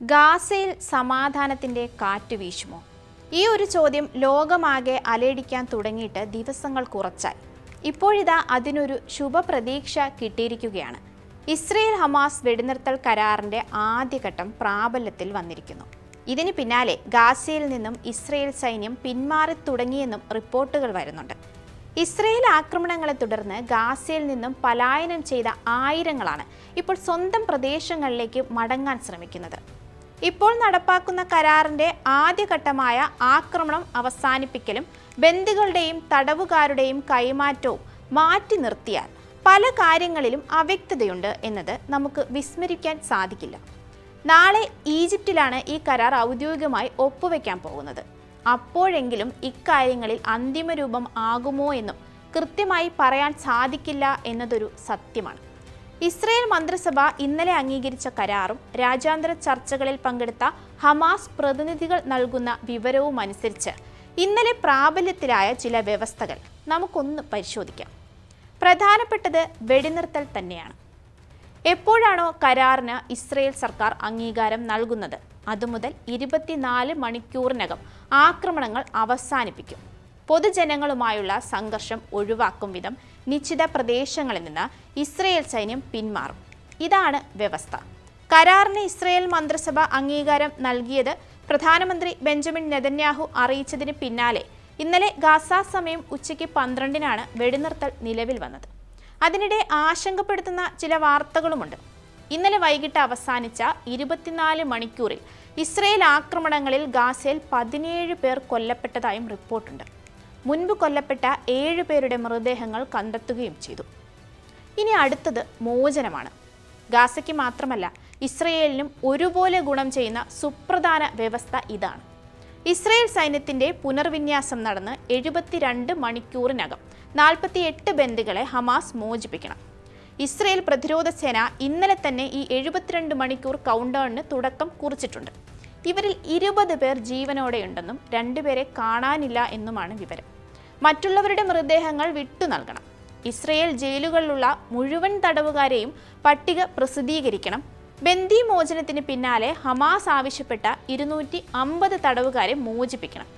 ഗാസയിൽ സമാധാനത്തിന്റെ കാറ്റ് വീശുമോ? ഈ ഒരു ചോദ്യം ലോകമാകെ അലയടിക്കാൻ തുടങ്ങിയിട്ട് ദിവസങ്ങൾ കുറച്ചായി. ഇപ്പോഴിതാ അതിനൊരു ശുഭപ്രതീക്ഷ കിട്ടിയിരിക്കുകയാണ്. ഇസ്രയേൽ ഹമാസ് വെടിനിർത്തൽ കരാറിന്റെ ആദ്യഘട്ടം പ്രാബല്യത്തിൽ വന്നിരിക്കുന്നു. ഇതിന് പിന്നാലെ ഗാസയിൽ നിന്നും ഇസ്രയേൽ സൈന്യം പിന്മാറി തുടങ്ങിയെന്നും റിപ്പോർട്ടുകൾ വരുന്നുണ്ട്. ഇസ്രയേൽ ആക്രമണങ്ങളെ തുടർന്ന് ഗാസയിൽ നിന്നും പലായനം ചെയ്ത ആയിരങ്ങളാണ് ഇപ്പോൾ സ്വന്തം പ്രദേശങ്ങളിലേക്ക് മടങ്ങാൻ ശ്രമിക്കുന്നത്. ഇപ്പോൾ നടപ്പാക്കുന്ന കരാറിന്റെ ആദ്യഘട്ടമായ ആക്രമണം അവസാനിപ്പിക്കലും ബന്ദികളുടെയും തടവുകാരുടെയും കൈമാറ്റവും മാറ്റി നിർത്തിയാൽ പല കാര്യങ്ങളിലും അവ്യക്തതയുണ്ട് എന്നത് നമുക്ക് വിസ്മരിക്കാൻ സാധിക്കില്ല. നാളെ ഈജിപ്തിലാണ് ഈ കരാർ ഔദ്യോഗികമായി ഒപ്പുവെക്കാൻ പോകുന്നത്. അപ്പോഴെങ്കിലും ഇക്കാര്യങ്ങളിൽ അന്തിമ രൂപം ആകുമോ എന്നും കൃത്യമായി പറയാൻ സാധിക്കില്ല എന്നതൊരു സത്യമാണ്. ഇസ്രയേൽ മന്ത്രിസഭ ഇന്നലെ അംഗീകരിച്ച കരാറും രാജ്യാന്തര ചർച്ചകളിൽ പങ്കെടുത്ത ഹമാസ് പ്രതിനിധികൾ നൽകുന്ന വിവരവും അനുസരിച്ച് ഇന്നലെ പ്രാബല്യത്തിലായ ചില വ്യവസ്ഥകൾ നമുക്കൊന്ന് പരിശോധിക്കാം. പ്രധാനപ്പെട്ടത് വെടിനിർത്തൽ തന്നെയാണ്. എപ്പോഴാണോ കരാറിന് ഇസ്രയേൽ സർക്കാർ അംഗീകാരം നൽകുന്നത്? അതുമുതൽ ഇരുപത്തിനാല് മണിക്കൂറിനകം ആക്രമണങ്ങൾ അവസാനിപ്പിക്കും. പൊതുജനങ്ങളുമായുള്ള സംഘർഷം ഒഴിവാക്കും വിധം നിശ്ചിത പ്രദേശങ്ങളിൽ നിന്ന് ഇസ്രയേൽ സൈന്യം പിന്മാറും. ഇതാണ് വ്യവസ്ഥ. കരാറിന് ഇസ്രയേൽ മന്ത്രിസഭ അംഗീകാരം നൽകിയത് പ്രധാനമന്ത്രി ബെഞ്ചമിൻ നെതന്യാഹു അറിയിച്ചതിന് പിന്നാലെ. ഇന്നലെ ഗാസ സമയം ഉച്ചയ്ക്ക് പന്ത്രണ്ടിനാണ് വെടിനിർത്തൽ നിലവിൽ വന്നത്. അതിനിടെ ആശങ്കപ്പെടുത്തുന്ന ചില വാർത്തകളുമുണ്ട്. ഇന്നലെ വൈകിട്ട് അവസാനിച്ച ഇരുപത്തിനാല് മണിക്കൂറിൽ ഇസ്രയേൽ ആക്രമണങ്ങളിൽ ഗാസയിൽ പതിനേഴ് പേർ കൊല്ലപ്പെട്ടതായും റിപ്പോർട്ടുണ്ട്. മുൻപ് കൊല്ലപ്പെട്ട ഏഴ് പേരുടെ മൃതദേഹങ്ങൾ കണ്ടെത്തുകയും ചെയ്തു. ഇനി അടുത്തത് മോചനമാണ്. ഗാസയ്ക്ക് മാത്രമല്ല ഇസ്രയേലിനും ഒരുപോലെ ഗുണം ചെയ്യുന്ന സുപ്രധാന വ്യവസ്ഥ ഇതാണ്. ഇസ്രയേൽ സൈന്യത്തിന്റെ പുനർവിന്യാസം നടന്ന് എഴുപത്തിരണ്ട് മണിക്കൂറിനകം നാൽപ്പത്തി എട്ട് ബന്ദികളെ ഹമാസ് മോചിപ്പിക്കണം. ഇസ്രയേൽ പ്രതിരോധ സേന ഇന്നലെ തന്നെ ഈ എഴുപത്തിരണ്ട് മണിക്കൂർ കൗണ്ടൗണിന് തുടക്കം കുറിച്ചിട്ടുണ്ട്. ഇവരിൽ ഇരുപത് പേർ ജീവനോടെയുണ്ടെന്നും രണ്ടുപേരെ കാണാനില്ല എന്നുമാണ് വിവരം. മറ്റുള്ളവരുടെ മൃതദേഹങ്ങൾ വിട്ടു നൽകണം. ഇസ്രയേൽ ജയിലുകളിലുള്ള മുഴുവൻ തടവുകാരെയും പട്ടിക പ്രസിദ്ധീകരിക്കണം. ബന്ദി മോചനത്തിന് പിന്നാലെ ഹമാസ് ആവശ്യപ്പെട്ട ഇരുന്നൂറ്റി അമ്പത് തടവുകാരെ മോചിപ്പിക്കണം.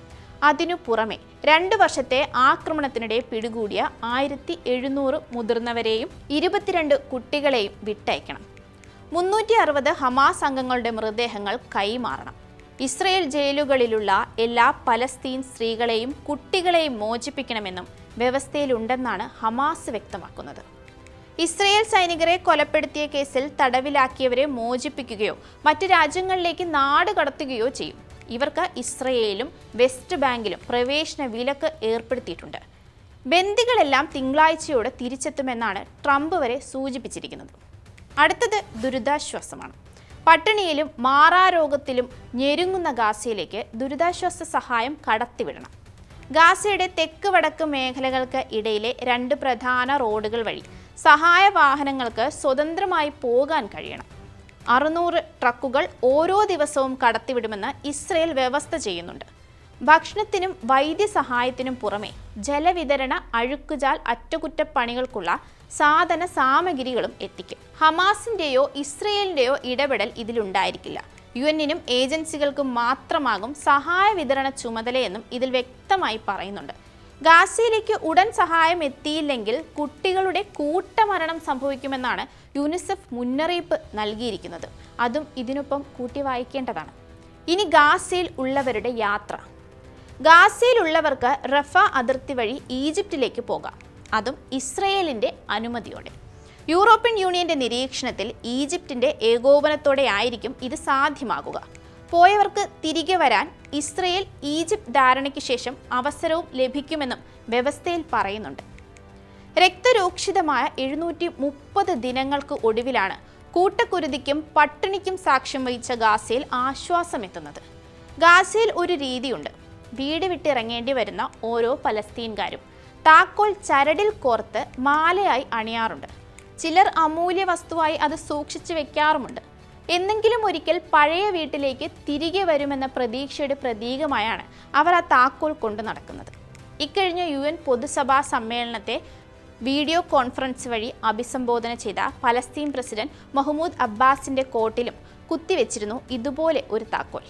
അതിനു പുറമെ രണ്ട് വർഷത്തെ ആക്രമണത്തിനിടെ പിടികൂടിയ ആയിരത്തി എഴുന്നൂറ് മുതിർന്നവരെയും ഇരുപത്തിരണ്ട് കുട്ടികളെയും വിട്ടയക്കണം. മുന്നൂറ്റി അറുപത് ഹമാസ് അംഗങ്ങളുടെ മൃതദേഹങ്ങൾ കൈമാറണം. ഇസ്രയേൽ ജയിലുകളിലുള്ള എല്ലാ പലസ്തീൻ സ്ത്രീകളെയും കുട്ടികളെയും മോചിപ്പിക്കണമെന്നും വ്യവസ്ഥയിലുണ്ടെന്നാണ് ഹമാസ് വ്യക്തമാക്കുന്നത്. ഇസ്രയേൽ സൈനികരെ കൊലപ്പെടുത്തിയ കേസിൽ തടവിലാക്കിയവരെ മോചിപ്പിക്കുകയോ മറ്റ് രാജ്യങ്ങളിലേക്ക് നാട് കടത്തുകയോ ചെയ്യും. ഇവർക്ക് ഇസ്രയേലും വെസ്റ്റ് ബാങ്കിലും പ്രവേശന വിലക്ക് ഏർപ്പെടുത്തിയിട്ടുണ്ട്. ബന്ദികളെല്ലാം തിങ്കളാഴ്ചയോടെ തിരിച്ചെത്തുമെന്നാണ് ട്രംപ് വരെ സൂചിപ്പിച്ചിരിക്കുന്നത്. അടുത്തത് ദുരിതാശ്വാസമാണ്. പട്ടിണിയിലും മാറാരോഗത്തിലും ഞെരുങ്ങുന്ന ഗാസയിലേക്ക് ദുരിതാശ്വാസ സഹായം കടത്തിവിടണം. ഗാസയുടെ തെക്ക് വടക്ക് മേഖലകൾക്ക് ഇടയിലെ രണ്ട് പ്രധാന റോഡുകൾ വഴി സഹായ വാഹനങ്ങൾക്ക് സ്വതന്ത്രമായി പോകാൻ കഴിയണം. അറുന്നൂറ് ട്രക്കുകൾ ഓരോ ദിവസവും കടത്തിവിടുമെന്ന് ഇസ്രയേൽ വ്യവസ്ഥ ചെയ്യുന്നുണ്ട്. ഭക്ഷണത്തിനും വൈദ്യസഹായത്തിനും പുറമെ ജലവിതരണ അഴുക്കുചാൽ അറ്റകുറ്റപ്പണികൾക്കുള്ള സാധന സാമഗ്രികളും എത്തിക്കും. ഹമാസിന്റെയോ ഇസ്രയേലിന്റെയോ ഇടപെടൽ ഇതിലുണ്ടായിരിക്കില്ല. യു എന്നിനും ഏജൻസികൾക്കും മാത്രമാകും സഹായ വിതരണ ചുമതലയെന്നും ഇതിൽ വ്യക്തമായി പറയുന്നുണ്ട്. ഗാസയിലേക്ക് ഉടൻ സഹായം എത്തിയില്ലെങ്കിൽ കുട്ടികളുടെ കൂട്ടമരണം സംഭവിക്കുമെന്നാണ് യുനിസെഫ് മുന്നറിയിപ്പ് നൽകിയിരിക്കുന്നത്. അതും ഇതിനൊപ്പം കൂട്ടി വായിക്കേണ്ടതാണ് ഇനി ഗാസയിൽ ഉള്ളവരുടെ യാത്ര. ഗാസയിലുള്ളവർക്ക് റഫ അതിർത്തി വഴി ഈജിപ്തിലേക്ക് പോകാം. അതും ഇസ്രയേലിന്റെ അനുമതിയോടെ. യൂറോപ്യൻ യൂണിയന്റെ നിരീക്ഷണത്തിൽ ഈജിപ്തിന്റെ ഏകോപനത്തോടെ ആയിരിക്കും ഇത് സാധ്യമാകുക. പോയവർക്ക് തിരികെ വരാൻ ഇസ്രയേൽ ഈജിപ്ത് ധാരണയ്ക്ക് ശേഷം അവസരവും ലഭിക്കുമെന്നും വ്യവസ്ഥയിൽ പറയുന്നുണ്ട്. രക്തരൂക്ഷിതമായ എഴുന്നൂറ്റി മുപ്പത് ദിനങ്ങൾക്ക് ഒടുവിലാണ് കൂട്ടക്കുരുതിക്കും പട്ടിണിക്കും സാക്ഷ്യം വഹിച്ച ഗാസയിൽ ആശ്വാസമെത്തുന്നത്. ഗാസയിൽ ഒരു രീതിയുണ്ട്. വീട് വിട്ടിറങ്ങേണ്ടി വരുന്ന ഓരോ പലസ്തീൻകാരും താക്കോൽ ചരടിൽ കോർത്ത് മാലയായി അണിയാറുണ്ട്. ചിലർ അമൂല്യ വസ്തുവായി അത് സൂക്ഷിച്ചു വെക്കാറുമുണ്ട്. എന്നെങ്കിലും ഒരിക്കൽ പഴയ വീട്ടിലേക്ക് തിരികെ വരുമെന്ന പ്രതീക്ഷയുടെ പ്രതീകമായാണ് അവർ ആ താക്കോൽ കൊണ്ടു നടക്കുന്നത്. ഇക്കഴിഞ്ഞ യു എൻ പൊതുസഭാ സമ്മേളനത്തെ വീഡിയോ കോൺഫറൻസ് വഴി അഭിസംബോധന ചെയ്ത പലസ്തീൻ പ്രസിഡന്റ് മഹ്മൂദ് അബ്ബാസിന്റെ കോട്ടിലും കുത്തിവെച്ചിരുന്നു ഇതുപോലെ ഒരു താക്കോൽ.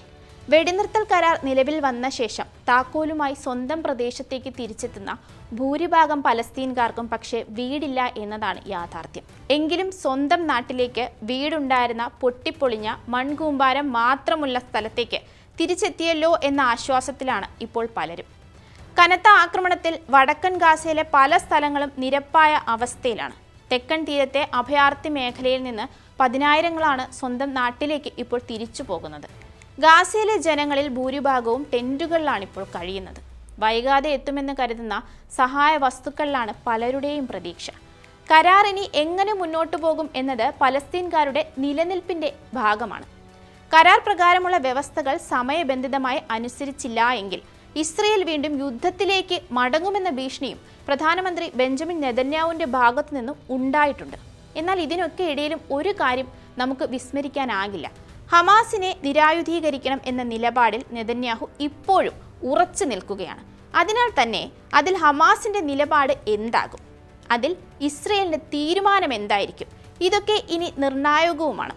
വെടിനിർത്തൽ കരാർ നിലവിൽ വന്ന ശേഷം താക്കോലുമായി സ്വന്തം പ്രദേശത്തേക്ക് തിരിച്ചെത്തുന്ന ഭൂരിഭാഗം പലസ്തീൻകാർക്കും പക്ഷേ വീടില്ല എന്നതാണ് യാഥാർത്ഥ്യം. എങ്കിലും സ്വന്തം നാട്ടിലേക്ക് വീടുണ്ടായിരുന്ന പൊട്ടിപ്പൊളിഞ്ഞ മൺകൂമ്പാരം മാത്രമുള്ള സ്ഥലത്തേക്ക് തിരിച്ചെത്തിയല്ലോ എന്ന ആശ്വാസത്തിലാണ് ഇപ്പോൾ പലരും. കനത്ത ആക്രമണത്തിൽ വടക്കൻ ഗാസയിലെ പല സ്ഥലങ്ങളും നിരപ്പായ അവസ്ഥയിലാണ്. തെക്കൻ തീരത്തെ അഭയാർത്ഥി മേഖലയിൽ നിന്ന് പതിനായിരങ്ങളാണ് സ്വന്തം നാട്ടിലേക്ക് ഇപ്പോൾ തിരിച്ചു പോകുന്നത് ഗാസയിലെ ജനങ്ങളിൽ ഭൂരിഭാഗവും ടെന്റുകളിലാണ് ഇപ്പോൾ കഴിയുന്നത്. വൈകാതെ എത്തുമെന്ന് കരുതുന്ന സഹായ വസ്തുക്കളിലാണ് പലരുടെയും പ്രതീക്ഷ. കരാർ ഇനി എങ്ങനെ മുന്നോട്ടു പോകും എന്നത് പലസ്തീൻകാരുടെ നിലനിൽപ്പിന്റെ ഭാഗമാണ്. കരാർ പ്രകാരമുള്ള വ്യവസ്ഥകൾ സമയബന്ധിതമായി അനുസരിച്ചില്ല എങ്കിൽ ഇസ്രയേൽ വീണ്ടും യുദ്ധത്തിലേക്ക് മടങ്ങുമെന്ന ഭീഷണിയും പ്രധാനമന്ത്രി ബെഞ്ചമിൻ നെതന്യാവുവിന്റെ ഭാഗത്തു നിന്നും ഉണ്ടായിട്ടുണ്ട്. എന്നാൽ ഇതിനൊക്കെ ഇടയിലും ഒരു കാര്യം നമുക്ക് വിസ്മരിക്കാനാകില്ല. ഹമാസിനെ നിരായുധീകരിക്കണം എന്ന നിലപാടിൽ നെതന്യാഹു ഇപ്പോഴും ഉറച്ചു നിൽക്കുകയാണ്. അതിനാൽ തന്നെ അതിൽ ഹമാസിന്റെ നിലപാട് എന്താകും? അതിൽ ഇസ്രയേലിന്റെ തീരുമാനം എന്തായിരിക്കും? ഇതൊക്കെ ഇനി നിർണായകവുമാണ്.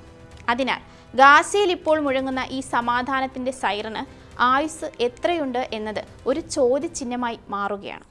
അതിനാൽ ഗാസയിൽ ഇപ്പോൾ മുഴങ്ങുന്ന ഈ സമാധാനത്തിന്റെ സൈറന് ആയുസ് എത്രയുണ്ട് എന്നത് ഒരു ചോദ്യചിഹ്നമായി മാറുകയാണ്.